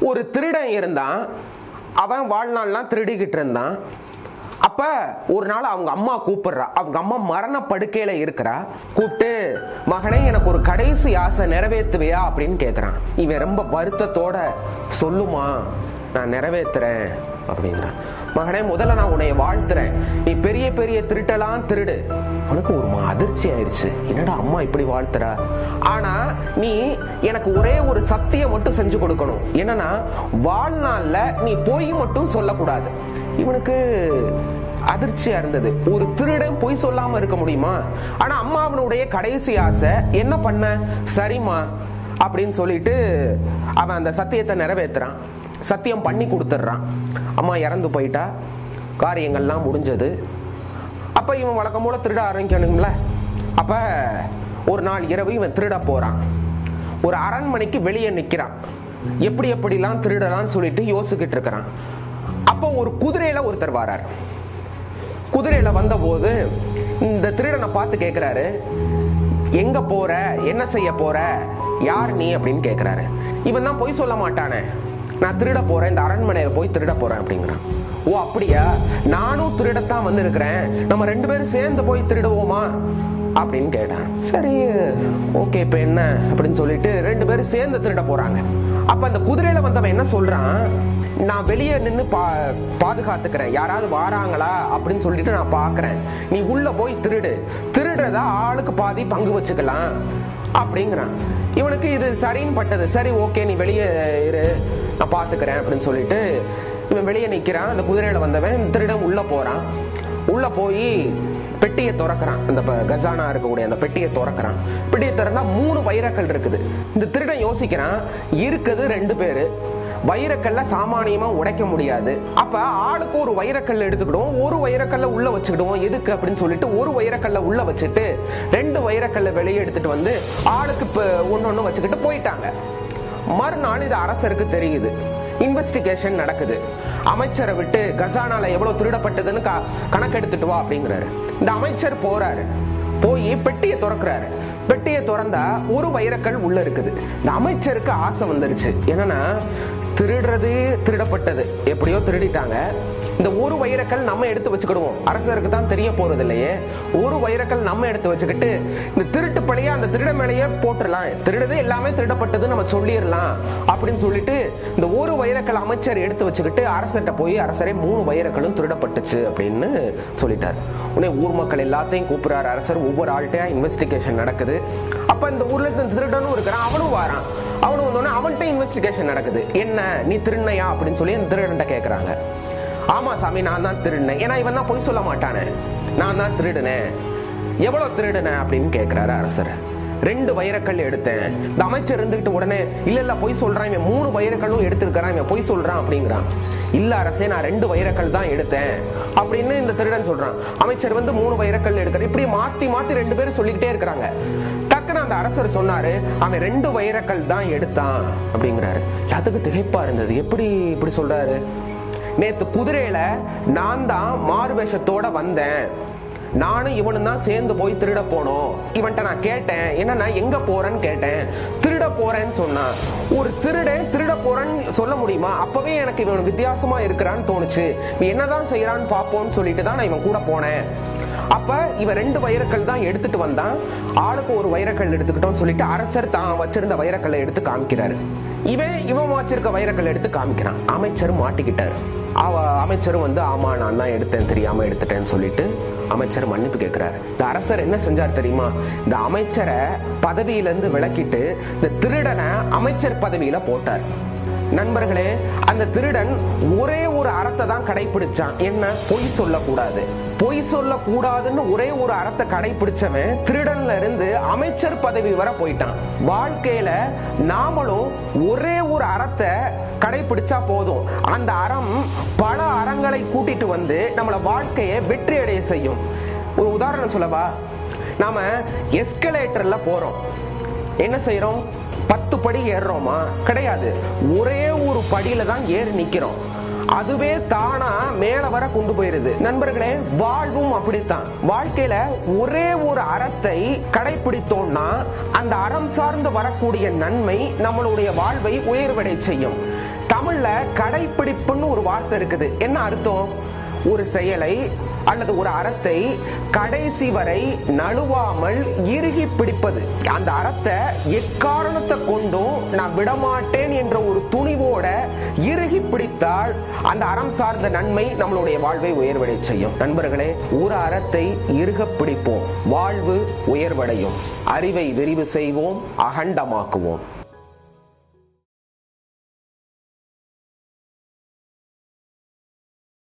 ஒரு திருடன் இருந்தான். அவன் வாழ்நாள்லாம் திருடிக்கிட்டு இருந்தான். அப்போ ஒரு நாள் அவங்க அம்மா கூப்பிடுறா. அவங்க அம்மா மரண படுக்கையில் இருக்கிறா. கூப்பிட்டு மகனே எனக்கு ஒரு கடைசி ஆசை நிறைவேற்றுவியா? அப்படின்னு கேட்குறான் இவன் ரொம்ப வருத்தத்தோட சொல்லுமா நான் நிறைவேற்றுறேன். அப்படிங்கிறான் மகனே முதல்ல நான் உன்னை வாழ்த்துறேன். நீ பெரிய பெரிய திருட்டெல்லாம் திருடு. உனக்கு ஒரு அதிர்ச்சி ஆயிடுச்சு என்னடா அம்மா இப்படி வாழ்த்துறா? ஆனா நீ எனக்கு ஒரே ஒரு சத்தியம் மட்டும் செஞ்சு கொடுக்கணும். என்னன்னா வாழ்நாள்ல நீ போய் மட்டும் சொல்லக்கூடாது. இவனுக்கு அதிர்ச்சியா இருந்தது. ஒரு திருடன் பொய் சொல்லாம இருக்க முடியுமா? ஆனா அம்மா அவனுடைய கடைசி ஆசை என்ன பண்ண? சரிம்மா அப்படின்னு சொல்லிட்டு அவன் அந்த சத்தியத்தை நிறைவேத்துறான். சத்தியம் பண்ணி கொடுத்துட்றான். அம்மா இறந்து போயிட்டா காரியங்கள்லாம் முடிஞ்சது. அப்போ இவன் வழக்கம் போல திருட ஆரம்பிக்கணுங்கள அப்போ ஒரு நாள் இரவு இவன் திருட போகிறான் ஒரு அரண்மனைக்கு வெளியே நிற்கிறான் எப்படி எப்படிலாம் திருடலாம்னு சொல்லிட்டு யோசிக்கிட்டு இருக்கிறான். அப்போ ஒரு குதிரையில் ஒருத்தர் வரார். குதிரையில் வந்தபோது இந்த திருடனை பார்த்து கேட்குறாரு எங்க போற? என்ன செய்ய போற? யார் நீ? அப்படின்னு கேட்குறாரு இவன் தான் பொய் சொல்ல மாட்டானே. நான் திருட போறேன் இந்த அரண்மனையில போய் திருட போறேன் அப்படிங்கிறான். ஓ அப்படியா? நானும் திருடத்தான் வந்திருக்கிறேன். நம்ம ரெண்டு பேரும் சேர்ந்து போய் திருடுவோமா? அப்படின்னு கேட்டான். சரி ஓகே இப்போ என்ன அப்படின்னு சொல்லிட்டு ரெண்டு பேரும் சேர்ந்து திருட போறாங்க. அப்ப அந்த குதிரையில வந்தவன் என்ன சொல்றான்? நான் வெளியே நின்று பா பாதுகாத்துக்கிறேன். யாராவது வாராங்களா அப்படின்னு சொல்லிட்டு நான் பார்க்குறேன். நீ உள்ள போய் திருடு. திருடுறதா ஆளுக்கு பாதி பங்கு வச்சுக்கலாம். அப்படிங்கிறான். இவனுக்கு இது சரின்னு பட்டது. சரி ஓகே நீ வெளியே இரு. நான் பார்த்துக்கிறேன் அப்படின்னு சொல்லிட்டு இவன் வெளியே நிற்கிறான் அந்த குதிரையில் வந்தவன் திருடன் உள்ளே போகிறான் உள்ளே போய் பெட்டியை திறக்கிறான். அந்த ப- இருக்கக்கூடிய அந்த பெட்டியை திறக்கிறான். பெட்டியை திறந்தா மூணு வைரக்கல் இருக்குது. இந்த திருடன் யோசிக்கிறான் இருக்குது ரெண்டு பேர். வைரக்கல்ல சாமானியமா உடைக்க முடியாது. அப்ப ஆளுக்கு ஒரு வைரக்கல் எடுத்துக்கிடுவோம் ஒரு வைரக்கல்ல உள்ள வச்சுக்கிடுவோம். எதுக்கு அப்படின்னு சொல்லிட்டு ஒரு வைரக்கல்ல உள்ள வச்சுட்டு ரெண்டு வைரக்கல்ல வெளியே எடுத்துட்டு வந்து ஆளுக்கு ஒன்னொன்னு வச்சுக்கிட்டு போயிட்டாங்க. மறுநாள் இது அரசருக்கு தெரியுது. இன்வெஸ்டிகேஷன் நடக்குது. அமைச்சரை விட்டு கசானால எவ்வளவு திருடப்பட்டதுன்னு கணக்கு கணக்கெடுத்துட்டு வா அப்படிங்கிறாரு. இந்த அமைச்சர் போறாரு. போய் பெட்டியை திறக்கிறாரு. பெட்டியை திறந்தா ஒரு வைரக்கல் உள்ள இருக்குது. இந்த அமைச்சருக்கு ஆசை வந்துருச்சு. என்னன்னா திருடுறது திருடப்பட்டது. எப்படியோ திருடிட்டாங்க. இந்த ஒரு வைரக்கல் நம்ம எடுத்து வச்சுக்கிடுவோம். அரசருக்கு தான் தெரிய போறது இல்லையே. ஒரு வைரக்கல் நம்ம எடுத்து வச்சுக்கிட்டு இந்த திருட்டு பழைய அந்த திருட மேலேயே போட்டுடலாம். திருடுது எல்லாமே திருடப்பட்டது நம்ம சொல்லிடலாம் அப்படின்னு சொல்லிட்டு இந்த ஒரு வைரக்கல் அமைச்சர் எடுத்து வச்சுக்கிட்டு அரசர்கிட்ட போய் அரசரே மூணு வைரக்கலும் திருடப்பட்டுச்சு அப்படின்னு சொல்லிட்டார். உடனே ஊர் மக்கள் எல்லாத்தையும் கூப்பிடுறாரு அரசர். ஒவ்வொரு ஆள்கிட்டயா இன்வெஸ்டிகேஷன் நடக்குது. அப்ப இந்த ஊர்ல இந்த திருடனும் இருக்கிறான். அவனும் வாரான். இன்வெஸ்டிகேஷன் நடக்குது. என்ன நீ திருநையா அப்படின்னு சொல்லி அந்த திருடன்ட்ட கேட்கறாங்க ஆமா சாமி நான் தான் திருடினேன் ஏன்னா இவன் தான் பொய் சொல்ல மாட்டானே. நான் தான் திருடினேன் எவ்வளவு திருடினேன் அப்படின்னு கேட்குறாரு அரசர். ரெண்டு வைரக்கல் எடுத்தேன். இந்த அமைச்சர் இருந்துகிட்டு உடனே இல்ல இல்ல பொய் சொல்றான். இவன் மூணு வைரக்கல்லும் எடுத்திருக்கிறான். இவன் பொய் சொல்றான் அப்படிங்கிறான். இல்ல அரசே நான் ரெண்டு வைரக்கல் தான் எடுத்தேன் அப்படின்னு இந்த திருடன் சொல்றான். அமைச்சர் வந்து மூணு வைரக்கல் எடுக்கிற இப்படி மாத்தி மாத்தி ரெண்டு பேரும் சொல்லிக்கிட்டே இருக்கிறாங்க. டக்குன்னு அந்த அரசர் சொன்னாரு அவன் ரெண்டு வைரக்கல் தான் எடுத்தான் அப்படிங்கிறாரு. எல்லாத்துக்கும் திகைப்பா இருந்தது. எப்படி இப்படி சொல்றாரு? நேத்து குதிரையில நான் தான் மாறுவேஷத்தோட வந்தேன். நானும் இவனும் தான் சேர்ந்து போய் திருட போனோம். இவன்ட்ட நான் கேட்டேன் என்னன்னா எங்க போறேன்னு கேட்டேன். திருட போறேன்னு சொன்னான். ஒரு திருடன் திருட போறேன்னு சொல்ல முடியுமா? அப்பவே எனக்கு இவன் வித்தியாசமா இருக்கிறான்னு தோணுச்சு. என்னதான் செய்யறான்னு பாப்போம்னு சொல்லிட்டு தான் நான் இவன் கூட போனேன். அப்ப இவன் ரெண்டு வைரக்கல் தான் எடுத்துட்டு வந்தான். ஆளுக்கு ஒரு வைரக்கல் எடுத்துக்கிட்டோம்னு சொல்லிட்டு அரசர் தான் வச்சிருந்த வைரக்கல்லை எடுத்து காமிக்கிறாரு. இவன் இவன் வச்சிருக்க வைரக்கல் எடுத்து காமிக்கிறான். அமைச்சர் மாட்டிக்கிட்டாரு. அவ அமைச்சரும் வந்து ஆமா நான் தான் எடுத்தேன் தெரியாம எடுத்துட்டேன்னு சொல்லிட்டு அமைச்சர் மன்னிப்பு கேட்கிறாரு இந்த அரசர் என்ன செஞ்சார் தெரியுமா? இந்த அமைச்சரை பதவியிலிருந்து விலக்கிட்டு இந்த திருடனை அமைச்சர் பதவியில போட்டார். நண்பர்களே அந்த திருடன் ஒரே ஒரு அறத்தை தான் கடைபிடிச்சான் என்ன? பொய் சொல்லக்கூடாது. பொய் சொல்லக்கூடாதுன்னு ஒரே ஒரு அறத்தை கடைபிடிச்சவன் திருடன்ல இருந்து அமைச்சர் பதவி வர போயிட்டான். வாழ்க்கையில நாமளும் ஒரே ஒரு அறத்தை கடைபிடிச்சா போதும். அந்த அறம் பல அறங்களை கூட்டிட்டு வந்து நம்மள வாழ்க்கையை வெற்றி அடைய செய்யும். ஒரு உதாரணம் சொல்லவா? நாம எஸ்கலேட்டர்ல போறோம். என்ன செய்யறோம் படி ஏறுறோமா? கிடையாது. ஒரே ஒரு படியில தான் ஏறி நிக்கிறோம். அதுவே தானா மேல வர கொண்டு போயிருது. நண்பர்களே வாழ்வும் அப்படித்தான். வாழ்க்கையில ஒரே ஒரு அறத்தை கடைபிடித்தோம்னா அந்த அறம் சார்ந்து வரக்கூடிய நன்மை நம்மளுடைய வாழ்வை உயர்வடை செய்யும். தமிழ்ல கடைப்பிடிப்புன்னு ஒரு வார்த்தை இருக்குது. என்ன அர்த்தம்? ஒரு செயலை அல்லது ஒரு அறத்தை கடைசி வரை நழுவாமல் இறுகி பிடிப்பது. அந்த அறத்தை எக்காரணத்தை கொண்டும் நான் விடமாட்டேன் என்ற ஒரு துணிவோட இறுகி பிடித்தால் அந்த அறம் சார்ந்த நன்மை நம்மளுடைய வாழ்வை உயர்வடை செய்யும். நண்பர்களே ஒரு அறத்தை இறுக பிடிப்போம். வாழ்வு உயர்வடையும். அறிவை விரிவு செய்வோம் அகண்டமாக்குவோம்.